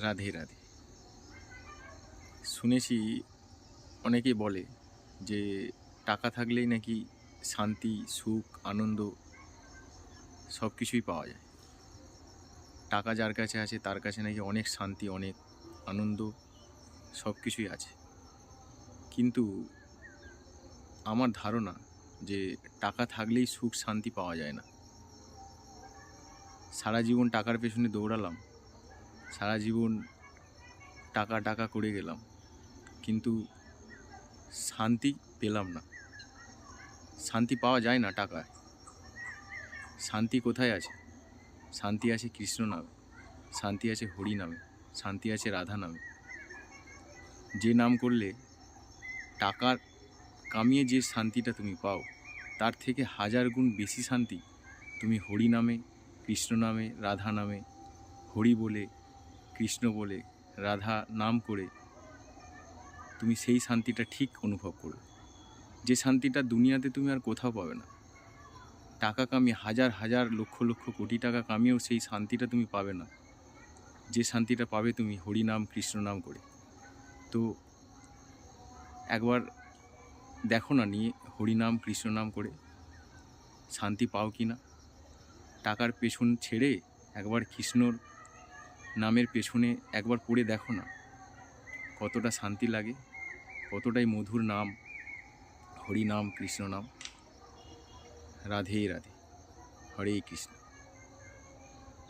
রাধে রাধে। শুনেছি অনেকেই বলে যে টাকা থাকলেই নাকি শান্তি, সুখ, আনন্দ সব কিছুই পাওয়া যায়। টাকা যার কাছে আছে, তার কাছে নাকি অনেক শান্তি, অনেক আনন্দ সব কিছুই আছে। কিন্তু আমার ধারণা যে টাকা থাকলেই সুখ, শান্তি পাওয়া যায় না। সারা জীবন টাকার পেছনে দৌড়ালাম সারা জীবন টাকা টাকা করে গেলাম। কিন্তু শান্তি পেলাম না। শান্তি পাওয়া যায় না টাকায়। শান্তি কোথায় আছে? শান্তি আছে কৃষ্ণ নামে। শান্তি আছে হরি নামে। শান্তি আছে রাধা নামে। যে নাম করলে টাকার কামিয়ে যে শান্তিটা তুমি পাও, তার থেকে হাজার গুণ বেশি শান্তি তুমি হরি নামে, কৃষ্ণ নামে, রাধা নামে, হরি বলে কৃষ্ণ বলে, রাধা নাম করে তুমি সেই শান্তিটা ঠিক অনুভব করবে। যে শান্তিটা দুনিয়াতে তুমি আর কোথাও পাবে না। টাকা কামিয়ে, হাজার হাজার লক্ষ লক্ষ কোটি টাকা কামিয়েও সেই শান্তিটা তুমি পাবে না। যে শান্তিটা পাবে তুমি হরি নাম কৃষ্ণ নাম করে। তো একবার দেখো না নিয়ে হরি নাম কৃষ্ণ নাম করে শান্তি পাও কি না? টাকার পেছন ছেড়ে একবার কৃষ্ণর নামের পেছনে একবার পড়ে দেখো না। কতটা শান্তি লাগে, কতটাই মধুর নাম, হরি নাম, কৃষ্ণ নাম। রাধে রাধে, হরে কৃষ্ণ।